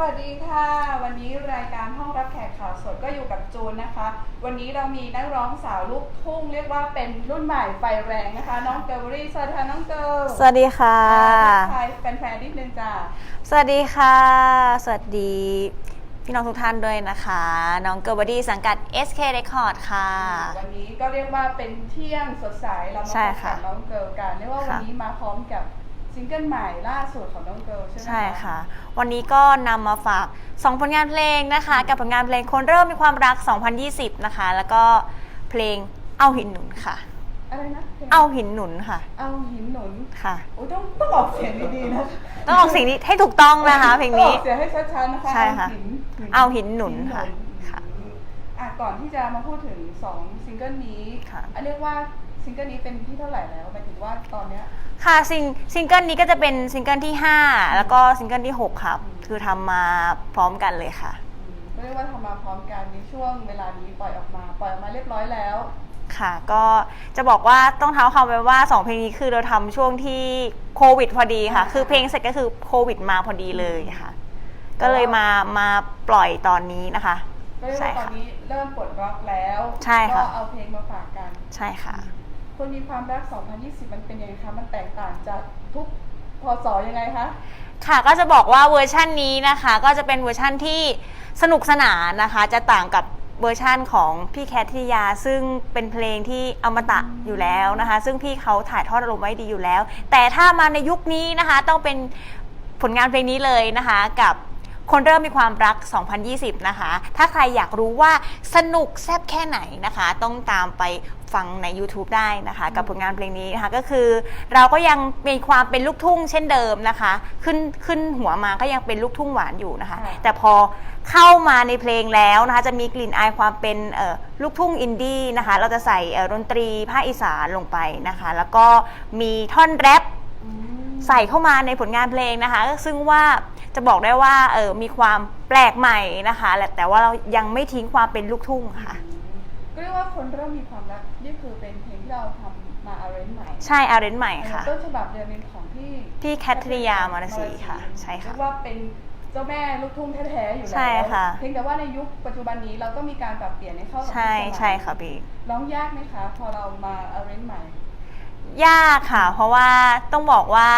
วัสดีค่ะ วันนี้รายการห้องรับแขกข่าวสดก็อยู่กับจูนนะคะ วันนี้เรามีนักร้องสาวลูกทุ่งเรียกว่าเป็นรุ่นใหม่ไฟแรงนะคะ น้องเกลเบอรี่สวัสดีค่ะน้องเกลสวัสดีค่ะทักทายแฟนๆนิดนึงจ้าสวัสดีค่ะ สวัสดี พี่น้องทุกท่านด้วยนะคะ น้องเกิร์บอดี้สังกัด SK Record ค่ะ วันนี้ก็เรียกว่าเป็นเที่ยงสดใสเรามาใช่พบค่ะกับน้องเกิลกันเรียกว่าวันค่ะนี้มาพร้อมกับ ซิงเกิลใหม่ล่าสุดของน้องเกิลใช่ไหมใช่ค่ะ วันนี้ก็นำมาฝาก 2 ผลงานเพลงนะคะ กับผลงานเพลงคนเริ่มมีความรัก 2020 นะคะ แล้วก็เพลงเอาหินหนุนค่ะ อะไรนะพลงเอาหินหนุนค่ะเอาหินหนุนค่ะ โอ้ยต้องต้องออกเสียงดีๆนะต้องออกเสิ่งนี้ให้ถูกต้องนะคะเพลงนี้ ต้องออกเสียงให้ชัดๆนะคะใช่ค่ะเอาหินเอาหินหนุนค่ะหินหนุนค่ะอะก่อนที่จะมาพูดถึงสองซิงเกิลนี้ค่ะอันเรียกว่า ซิงเกิลนี้เป็นที่เท่าไหร่แล้วหมายถึงว่าตอนเนี้ยค่ะซิงซิงเกิลนี้ก็จะเป็นซิงเกิลที่ 5 แล้วก็ซิงเกิลที่ 6 ครับ คือทำมาพร้อมกันเลยค่ะ อืมก็เรียกว่าทำมาพร้อมกันในช่วงเวลานี้ปล่อยออกมา ปล่อยออกมาเรียบร้อยแล้ว ค่ะ ก็จะบอกว่าต้องเท้าความไปว่า 2 เพลงนี้คือเราทำช่วงที่โควิดพอดีค่ะ คือเพลงเสร็จก็คือโควิดมาพอดีเลยค่ะ ก็เลยมามาปล่อยตอนนี้นะคะ ก็เรียกใช่ว่าตอนค่ะนี้เริ่มปลดล็อกแล้ว ใช่ค่ะ ก็เอาเพลงมาฝากกัน ใช่ค่ะ คนมีความรัก 2020 มันเป็นยังไงคะ มันแตกต่างจากทุกพศยังไงคะ ค่ะก็จะบอกว่าเวอร์ชันนี้นะคะ ก็จะเป็นเวอร์ชันที่สนุกสนานนะคะ จะต่างกับเวอร์ชันของพี่แคทธิยาซึ่งเป็นเพลงที่อมตะอยู่แล้วนะคะ ซึ่งพี่เขาถ่ายทอดอารมณ์ไว้ดีอยู่แล้ว แต่ถ้ามาในยุคนี้นะคะ ต้องเป็นผลงานเพลงนี้เลยนะคะ กับ คนเริ่มมีความรัก 2020 นะคะ ถ้าใครอยากรู้ว่าสนุกแซ่บแค่ไหนนะคะ ต้องตามไปฟังใน YouTube ได้นะคะ กับผลงานเพลงนี้นะคะก็คือเราก็ยังมีความเป็นลูกทุ่งเช่นเดิมนะคะ ขึ้นขึ้นหัวมาก็ยังเป็นลูกทุ่งหวานอยู่นะคะค่ะแต่พอเข้ามาในเพลงแล้วนะคะ จะมีกลิ่นอายความเป็นเอ่อลูกทุ่งอินดี้นะคะ เราจะใส่เอ่อดนตรีภาคอีสานลงไปนะคะ แล้วก็มีท่อนแรปอืม ใส่เข้ามาในผลงานเพลงนะคะ ซึ่งว่าจะบอกได้ว่าเออมีความแปลกใหม่นะคะและแต่ว่าเรายังไม่ทิ้งความเป็นลูกทุ่งค่ะก็เรียกว่าคนเริ่มมีความรักนี่คือเป็นเพลงที่เราทำมาอาร์เรนใหม่ ใช่อาเรนใหม่ค่ะต้นฉบับเดิมเป็นของพี่พี่แคทริยามารสีค่ะ ใช่ค่ะเรียกว่าเป็นเจ้าแม่ลูกทุ่งแท้ๆอยู่แล้วใช่ค่ะเพียงแต่ว่าในยุคปัจจุบันนี้เราก็มีการปรับเปลี่ยนให้เข้ากับใช่ยุสมัยใช่ค่ะพี่ร้องยากไหมคะ พอเรามาอาร์เรนใหม่ ยากค่ะ เพราะว่าต้องบอกว่า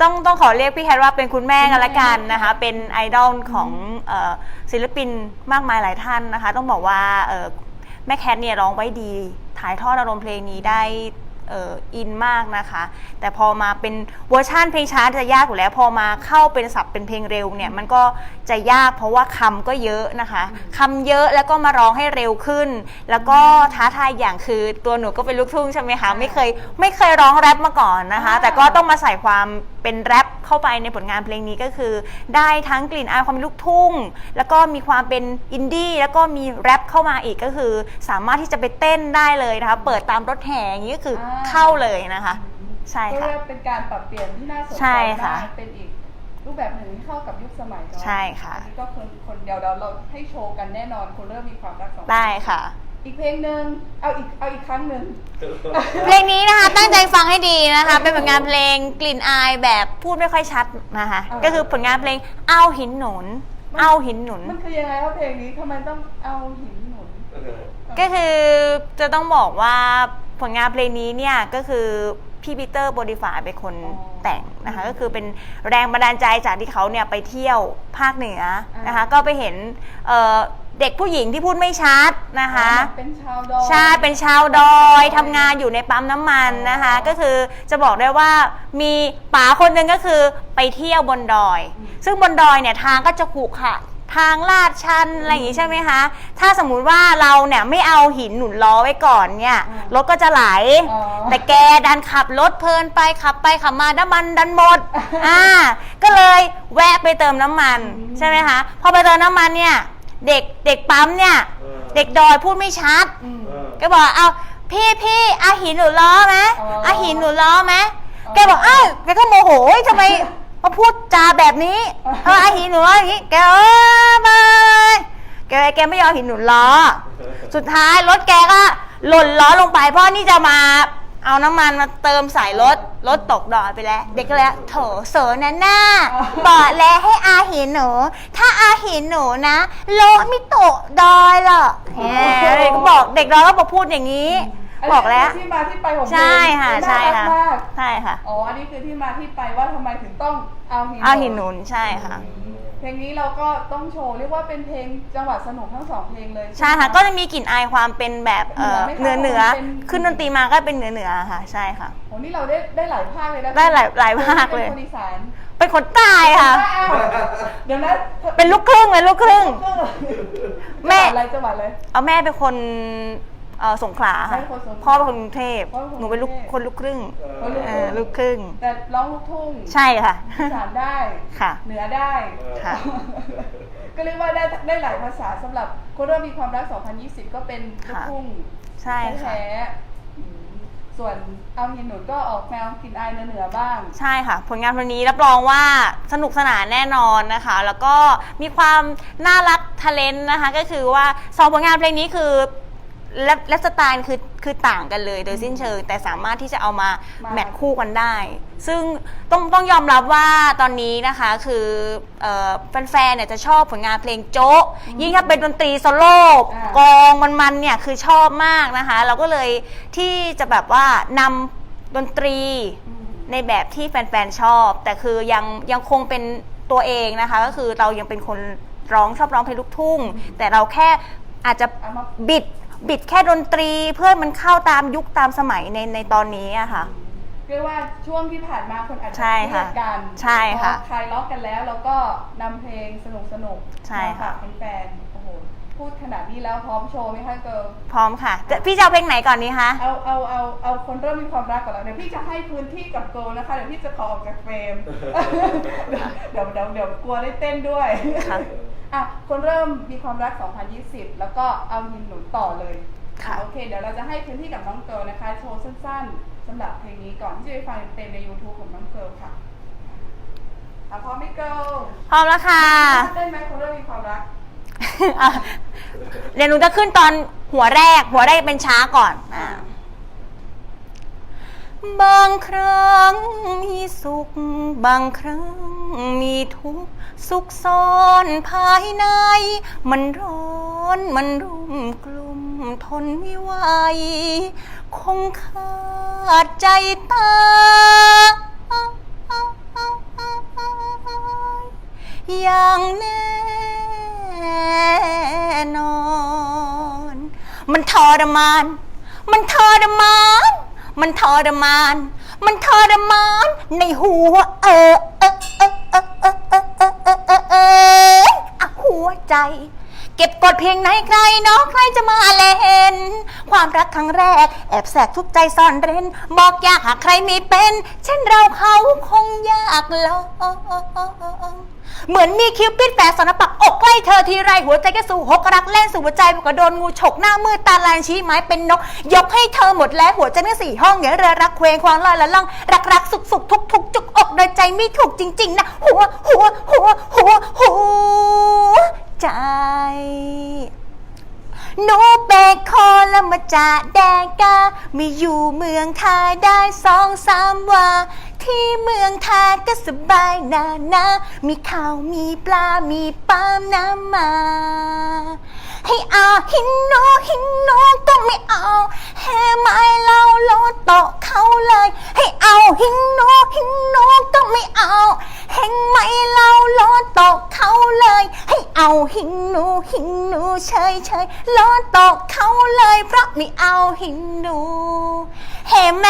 ต้องต้องขอเรียกพี่แคทว่าเป็นคุณแม่กันละกันนะคะ เป็นไอดอลของเอ่อศิลปินมากมายหลายท่านนะคะ ต้องบอกว่าเอ่อแม่แคทเนี่ยร้องไว้ดี ถ่ายทอดอารมณ์เพลงนี้ได้ เอ่ออินมากนะคะ แต่พอมาเป็นเวอร์ชันเพลงช้าจะยากอยู่แล้ว พอมาเข้าเป็นศัพท์เป็นเพลงเร็วเนี่ยมันก็จะยากเพราะว่าคำก็เยอะนะคะคำเยอะแล้วก็มาร้องให้เร็วขึ้น แล้วก็ท้าทายอย่างคือตัวหนูก็เป็นลูกทุ่งใช่ไหมคะไม่เคยไม่เคยร้องแรปมาก่อนนะคะอ่าแต่ก็ต้องมาใส่ความเป็นแรป เข้าไปในผลงานเพลงนี้ก็คือ ได้ทั้งกลิ่นอายความเป็นลูกทุ่ง แล้วก็มีความเป็นอินดี้แล้วก็มีแรปเข้ามาอีกก็คือ สามารถที่จะไปเต้นได้เลยนะคะเปิดตามรถแห่อย่างนี้ก็คืออาเข้าเลยนะคะ ใช่ก็ค่ะเรียกเป็นการปรับเปลี่ยนที่น่าสนใจใช่ค่ะมากเป็นอีกรูปแบบหนึ่งที่เข้ากับยุคสมัยเนาะใช่ค่ะ อันนี้ก็คือคนเดียวเราเราให้โชว์กันแน่นอนคนเริ่มมีความรักสองได้ค่ะ อีกเพลงหนึ่งเอาอีกเอาอีกครั้งหนึ่งเพลงนี้นะคะตั้งใจฟังให้ดีนะคะ เป็นผลงานเพลงกลิ่นอายแบบพูดไม่ค่อยชัดนะคะก็คือผลงานเพลงเอาหินหนุน เอาหินหนุน มันคือยังไงครับเพลงนี้ทำไมต้องเอาหินหนุน ก็คือจะต้องบอกว่าผลงานเพลงนี้เนี่ยก็คือพี่ปีเตอร์โบดิฟายเป็นคนอ๋อแต่งนะคะก็คือเป็นแรงบันดาลใจจากที่เขาเนี่ยไปเที่ยวภาคเหนือนะคะก็ไปเห็น เอ่อเด็กผู้หญิงที่พูดไม่ชัดนะคะ เป็นชาวดอย ใช่เป็นชาวดอยทำงานอยู่ในปั๊มน้ำมันนะคะอ๋อก็คือจะบอกได้ว่ามีป๋าคนหนึ่งก็คือไปเที่ยวบนดอย อืม ซึ่งบนดอยเนี่ยทางก็จะขรุขระทางลาดชันอะไรอย่างงี้ใช่ไหมคะ ถ้าสมมุติว่าเราเนี่ยไม่เอาหินหนุนล้อไว้ก่อนเนี่ยรถก็จะไหล อ๋อ แต่แกดันขับรถเพลินไปขับไปขับมาน้ำมันดันหมด อ่า ก็เลยแวะไปเติมน้ำมัน อืม ใช่ไหมคะ พอไปเติมน้ำมันเนี่ย เด็กเด็กปั๊มเนี่ย เออ เด็กดอยพูดไม่ชัด อืม เออ ก็บอกเอาพี่พี่อาหินหนูล้อไหมอ๋อออาหินหนูล้อไหมอ๋อ แกบอกอ้าวแกก็โมโหเฮ้ยทำไมมาพูดจาแบบนี้เอออาหินหนูล้ออย่างนี้แกเออไปแกแกไม่ยอมหินหนูล้อ สุดท้ายรถแกก็หล่นล้อลงไปเพราะนี่จะมา เอาน้ำมันมาเติมใส่รถรถตกดอยไปแล้ว เด็กก็เลยโถเสอนั่นน่าบอกแล้วให้อาเห็นหนู ถ้าอาเห็นหนูนะรถไม่ตกดอยหรอกแหมเด็กก็บอกเด็กเราก็บอกพูดอย่างนี้นนี้บอกแล้วคือที่มาที่ไปของเพลงใช่ค่ะใช่น่ารักค่ะมากใช่ค่ะ อ๋ออันนี้คือที่มาที่ไปว่าทำไมถึงต้องเอาหินเอาหินหนุนใช่ค่ะ เพลงนี้เราก็ต้องโชว์เรียกว่าเป็นเพลงจังหวะสนุกทั้งสองเพลงเลยใช่ค่ะ ก็จะมีกลิ่นอายความเป็นแบบเอ่อเหนืเหนืออไหมคะเหนือเป็น ขึ้นดนตรีมาก็เป็นเหนือเหนือค่ะ ใช่ค่ะโอ้นี่เราได้ได้หลายภาคเลยนะได้หลายหลายภาคเลย ป็นคนอีสานเป็นคนใต้ค่ะ อ้าวเดี๋ยวนะเป็นลูกครึ่งเป็นลูกครึ่งแม่แม่จังหวัดอะไรจังหวัดเลย เอาแม่เป็นคน เอ่อสงขลาค่ะแม่เป็นคนสงขลาพ่อเป็นคนกรุงเทพพ่อเป็นคนหนูเป็นลูกกรุงเทพคนลูกครึ่งคนลูกคเอรึ่องลูกครึ่ง แต่ร้องลูกทุ่งใช่ค่ะ อีสานได้ ค่ะ เหนือได้ ค่ะ ก็เรียกว่าได้ได้หลายภาษาสำหรับคนเริ่มมีความรัก 2020 ก็เป็นลูกทุ่งใช่ค่ะ แท้ๆอืมส่วนเอาหินหนุนก็ออกแนวกลินอายเหนือๆบ้าง ใช่ค่ะ ผลงานวันนี้รับรองว่าสนุกสนานแน่นอนนะคะ แล้วก็มีความน่ารักทะเลนนะคะ ก็คือว่าสองผลงานเพลงนี้คือ และและสไตล์คือคือต่างกันเลยโดยสิ้นเชิง แต่สามารถที่จะเอามามา แมทคู่กันได้ ซึ่งต้องต้องยอมรับว่าตอนนี้นะคะคือเอ่อแฟนๆเนี่ยจะชอบผลงานเพลงโจ๊ะ ยิ่งถ้าเป็นดนตรีโซโล่อ่ากลองมันๆเนี่ยคือชอบมากนะคะ เราก็เลยที่จะแบบว่านำดนตรี อืม ในแบบที่แฟนๆ ชอบ แต่คือยังยังคงเป็นตัวเองนะคะ ก็คือเรายังเป็นคนร้องชอบร้องเพลงลูกทุ่ง แต่เราแค่อาจจะเอามาบิด บิดแค่ดนตรีเพื่อมันเข้าตามยุคตามสมัยในในตอนนี้อะค่ะ เรียกว่าช่วงที่ผ่านมาคนอาจจะใช่ค่ะเครียดกันใช่ค่ะพอคลายล็อกกันแล้วแล้วก็นำเพลงสนุกสนุกๆใช่ค่ะมาฝากแฟนๆโอ้โหพูดขนาดนี้แล้วพร้อมโชว์ไหมคะเกิร์ลพร้อมค่ะแต่พี่จะเอาเพลงไหนก่อนดีคะ เอาเอาเอาเอาคนเริ่มมีความรักก่อนแล้วเดี๋ยวพี่จะให้พื้นที่กับโกลนะคะเดี๋ยวพี่จะขอออกจากเฟรม เดี๋ยวเดี๋ยวเดี๋ยวกลัวได้เต้นด้วย ค่ะ อะคนเริ่มมีความรัก 2020 แล้วก็เอายินหนุนต่อเลยค่ะอ่โอเคเดี๋ยวเราจะให้พื้นที่กับน้องเกิลนะคะ โชว์สั้นๆสำหรับเพลงนี้ก่อนที่จะไปฟังเต็มๆใน YouTube ของน้องเกิลค่ะอะพร้อมไหมเกิลพร้อมแล้วค่ะเต้นไหมคนเริ่มมีความรักอะเดี๋ยวหนูจะขึ้นตอนหัวแรก หัวแรกเป็นช้าก่อนอ่าบางครั้งมีสุข บางครั้ง มีทุกข์สุขซ้อนภายใน มันร้อนมันรุมกลุ่มทนไม่ไหว คงขาดใจตายอย่างแน่นอน มันทรมาน มันทรมาน มันทรมาน มันทรมาน ในหัวเออเออ ใจ เก็บกดเพียงไหนใครเนาะใครจะมาเล่น ความรักครั้งแรก แอบแสกทุกใจซ่อนเร้น บอกอยากหากใครมีเป็น เช่นเราเขาคงยากลองเหมือนมีคิวปิดแฝงสนปักอกใกล้เธอทีไรหัวใจก็สู่หกรักเล่นสู่หัวใจกว่าโดนงูฉกหน้ามืดตาลานชี้ไม้เป็นนก ยกให้เธอหมดแล้วหัวใจทั้งสี่ห้องอย่าเรือรักเคว้งควางลอยละล่องรักรักสุกสุกทุกทุกจุกอกโดยใจไม่ถูกจริง ๆ นะ หัวหัวหัวหัวหัว ใจ หนูเป็กคอแล้วมาจากแดงกามีอยู่เมืองไทยได้สองสามวันที่เมืองไทยก็สบายนานะ มีข้าวมีปลา มีปาล์มน้ำมา ให้เอาหินโนหินโนก็ไม่เอาแห่ไม้เราโลดโตะเขาเลย ให้เอาหินโนหินโนก็ไม่เอา แห่งไม้เราโลดโตะเขาเลย ให้เอาหินหนูหินหนูเฉยเฉยๆโลดโตะเขาเลย เพราะไม่เอาหินหนูเห็นไหม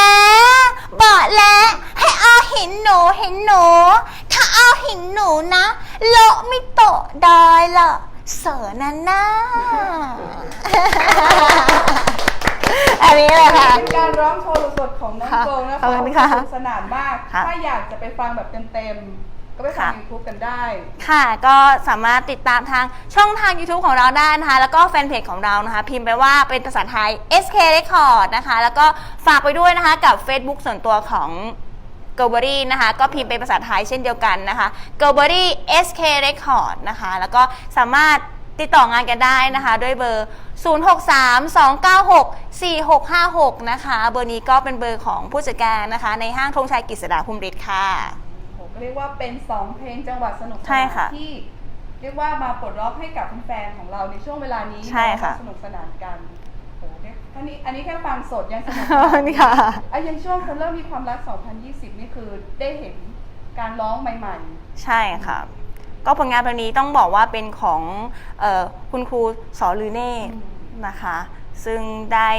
บอกแล้วให้เอาหินหนูหินหนูถ้าเอาหินหนูนะโลกไม่โตะได้ละเสือนั่นนะอันนี้เลยค่ะ เป็นการร้องโชว์สดๆของน้องค่ะโกลนะขอบคะคุณค่ะ สนุกสนานมาก ค่ะ ถ้าอยากจะไปฟังแบบเต็มๆ ก็ไปฟังค่ะ ยูทูบกันได้ ค่ะ ก็สามารถติดตามทางช่องทาง YouTube ของเราได้นะคะ แล้วก็แฟนเพจของเรานะคะ พิมพ์ไปว่าเป็นภาษาไทย SK Record นะคะ แล้วก็ฝากไปด้วยนะคะกับ Facebook ส่วนตัวของ g o b e r y นะคะ ก็พิมพ์เป็นภาษาไทยเช่นเดียวกันนะคะ g o b e r y SK Record นะคะ แล้วก็สามารถติดต่องานกันได้นะคะ ด้วยเบอร์ 0632964656 นะคะ เบอร์นี้ก็เป็นเบอร์ของผู้จัดการนะคะ ในห้างธงชัยกฤษดาภูมิฤทธิ์ค่ะโอ้โห เรียกว่าเป็น 2 เพลงจังหวัดสนุกสใช่นานค่ะที่ เรียกว่ามาปลดล็อกให้กับแฟนๆของเราในช่วงเวลานี้ใช่ค่ะเนอมาสนุกสนานกันโอ้โหเนี่ยอันนี้อันนี้แค่ฟังสดยังสนุกนี่ค่ะ อะยังช่วงคนเริ่มมีความรัก 2020 นี่คือได้เห็นการร้องใหม่ใช่ค่ะ ก็ผลงานเพลงนี้ต้องบอกว่าเป็นของเออคุณครูสอลือเนตรอืมนะคะ ซึ่งได้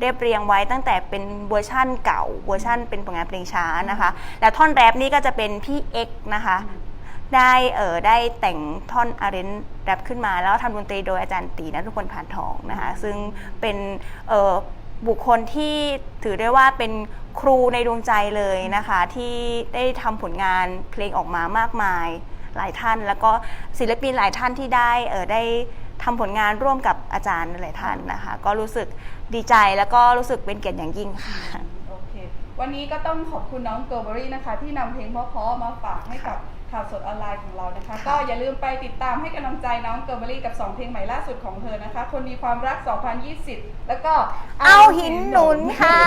เรียบเรียงไว้ตั้งแต่เป็นเวอร์ชั่นเก่าเวอร์ชั่นเป็นผลงานเพลงช้านะคะ และท่อนแรปนี่ก็จะเป็นพี่เอ็กนะคะได้เออได้แต่งท่อนอาร์เรนแรปขึ้นมาแล้วทำดนตรีโดยอาจารย์ตีนะทุกคนผ่านทองนะคะ ซึ่งเป็นเออบุคคลที่ถือได้ว่าเป็นครูในดวงใจเลยนะคะ ที่ได้ทำผลงานเพลงออกมามากมายหลายท่าน แล้วก็ศิลปินหลายท่านที่ได้เออได้ ทำผลงานร่วมกับอาจารย์หลายท่านนะคะ ก็รู้สึกดีใจแล้วก็รู้สึกเป็นเกียรติอย่างยิ่งค่ะๆโอเควันนี้ก็ต้องขอบคุณน้องเกอร์เบอรี่นะคะ ที่นำเพลงเพราะๆมาฝากให้กับข่าวสดออนไลน์ของเรานะคะ ก็อย่าลืมไปติดตามให้กำลังใจน้องเกอร์เบอรี่กับ 2 เพลงใหม่ล่าสุดของเธอนะคะ คนมีความรัก 2020 แล้วก็เอาหินหนุนค่ะ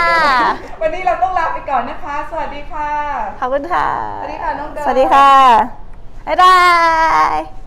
วันนี้เราต้องลาไปก่อนนะคะ สวัสดีค่ะ ขอบคุณค่ะ สวัสดีค่ะน้องเดิร์สวัสดีค่ะ บ๊ายบาย